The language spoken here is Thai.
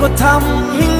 ก็ทำให้เง